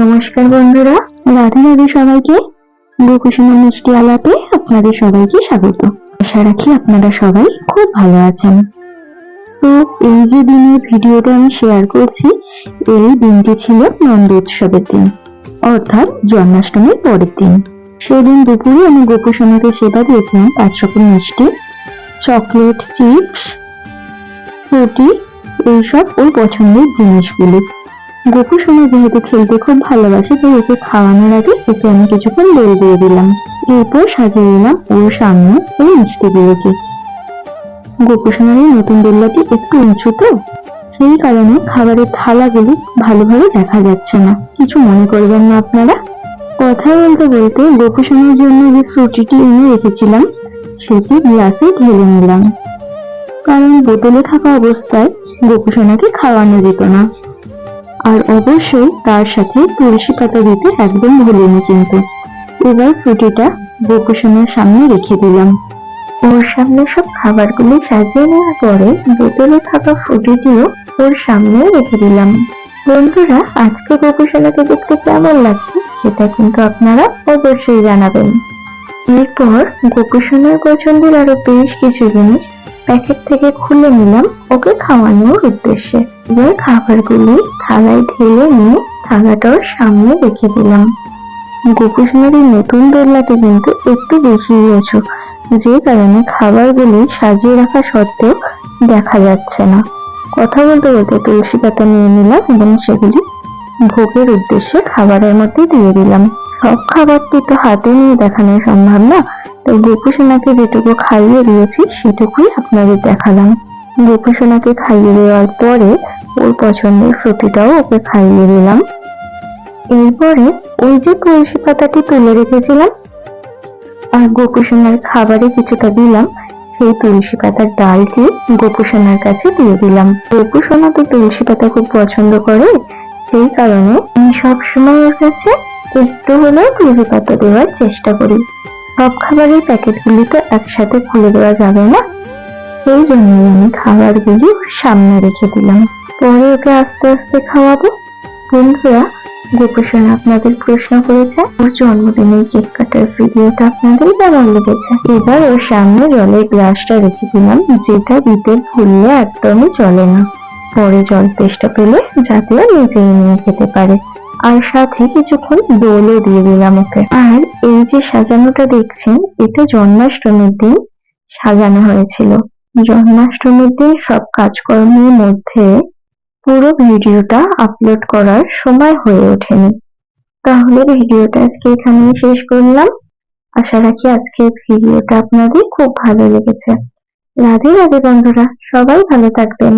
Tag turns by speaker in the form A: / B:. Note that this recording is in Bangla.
A: নমস্কার বন্ধুরা, রাধে রাধে সবাইকে। গোকুসুমের মিষ্টি আলাপে আপনাদের সবাইকে স্বাগত। আশা রাখি আপনারা সবাই খুব ভালো আছেন। তো এই যে দিনের ভিডিওটা আমি শেয়ার করছি, এই দিনটি ছিল নন্দ উৎসবের দিন, অর্থাৎ জন্মাষ্টমীর পরের দিন। সেদিন দুপুরে আমি গোকুসোনাকে সেবা দিয়েছিলাম পাঁচ রকম মিষ্টি। চকলেট, চিপস ফ্রুটি এইসব ওর পছন্দের জিনিসগুলো। গোপু সোনা যেহেতু খেলতে খুব ভালোবাসে, তাই ওকে খাওয়ানোর আগে ওকে আমি কিছুক্ষণ দোল দিয়ে দিলাম। এরপর সাজিয়ে দিলাম ওর সামনে ওই মিষ্টিগুলোকে গোপু এই নতুন দোল্লাটি একটু উঁচু তো, সেই কারণে খাবারের থালাগুলি ভালোভাবে দেখা যাচ্ছে না। কিছু মনে করবেন না আপনারা? কথা বলতে বলতে গোপু সোনার জন্য যে ফ্রুটিটি এনে রেখেছিলাম সেটি গ্লাসে ঢেলে নিলাম। কারণ বোতলে থাকা অবস্থায় গোপু সোনাকে খাওয়ানো যেত না। আর অবশ্যই তার সাথে তুলসী পাতা দিতে একদম ভুলিনি কিন্তু। এবার ফ্রুটিটা গোকুসনের সামনে রেখে দিলাম। ওর সামনে সব খাবারগুলি সাজিয়ে নেওয়ার পরে বোতলে থাকা ফ্রুটিটিও ওর সামনে রেখে দিলাম। বন্ধুরা, আজকে গোকুসনাকে দেখতে কেমন লাগছে সেটা কিন্তু আপনারা অবশ্যই জানাবেন। এরপর গোকুসনের পছন্দের আরও বেশ কিছু জিনিস প্যাকেট থেকে খুলে নিলাম ওকে খাওয়ানোর উদ্দেশ্যে। এবার খাবারগুলি থালায় ঢেলে নিয়ে থালাটার সামনে রেখে দিলাম। গোকুসনের এই নতুন দোলনাটি কিন্তু একটু বেশি উঁচু যে কারণে খাবারগুলি সাজিয়ে রাখা সত্ত্বেও দেখা যাচ্ছে না। কথা বলতে বলতে তুলসী পাতা নিয়ে নিলাম এবং সেগুলি ভোগের উদ্দেশ্যে খাবারের মধ্যে দিয়ে দিলাম। সব খাবারটি তো হাতে নিয়ে দেখানো সম্ভব না। তাই গোপুসোনাকে যেটুকু খাইয়ে দিয়েছি, সেটুকুই আপনাদের দেখালাম। গোপুসোনাকে খাইয়ে দেওয়ার পরে ওর পছন্দের ফ্রুটিটাও ওকে খাইয়ে দিলাম। এরপরে ওই যে তুলসী পাতাটি তুলে রেখেছিলাম, আর গোপুসোনার খাবারে কিছুটা দিলাম, সেই তুলসী পাতার ডালটি গোপুসোনার কাছে দিয়ে দিলাম। গোপুসোনা তো তুলসী পাতা খুব পছন্দ করে, সেই কারণে আমি সবসময় ওর কাছে একটু হলেও তুলসী পাতা দেওয়ার চেষ্টা করি। সব খাবারের প্যাকেটগুলি তো একসাথে খুলে দেওয়া যাবে না। সেই জন্যই আমি খাবারগুলি সামনে রেখে দিলাম। পরে ওকে আস্তে আস্তে খাওয়াবো। বন্ধুরা, গোপসোনা আপনাদের প্রশ্ন করেছে, ওর জন্মদিনের কেক কাটার ভিডিওটা আপনাদের কেমন লেগেছে? এবার ওর সামনে জলের গ্লাসটা রেখে দিলাম, যেটা দিতে ভুললে একদমই চলে না। পরে জল তেষ্টা পেলে যাতে নিজেই নিয়ে খেতে পারে। আর সাথে কিছুক্ষণ দোলও দিয়ে দিলাম ওকে। আর এই যে সাজানোটা দেখছেন, এটা জন্মাষ্টমীর দিন সাজানো হয়েছিল। জন্মাষ্টমীর দিন সব কাজকর্মের মধ্যে পুরো ভিডিওটা আপলোড করার সময় হয়ে ওঠেনি। তাহলে ভিডিওটা আজকে এখানেই শেষ করলাম। আশা রাখি আজকের ভিডিওটা আপনাদের খুব ভালো লেগেছে। রাধে রাধে বন্ধুরা, সবাই ভালো থাকবেন।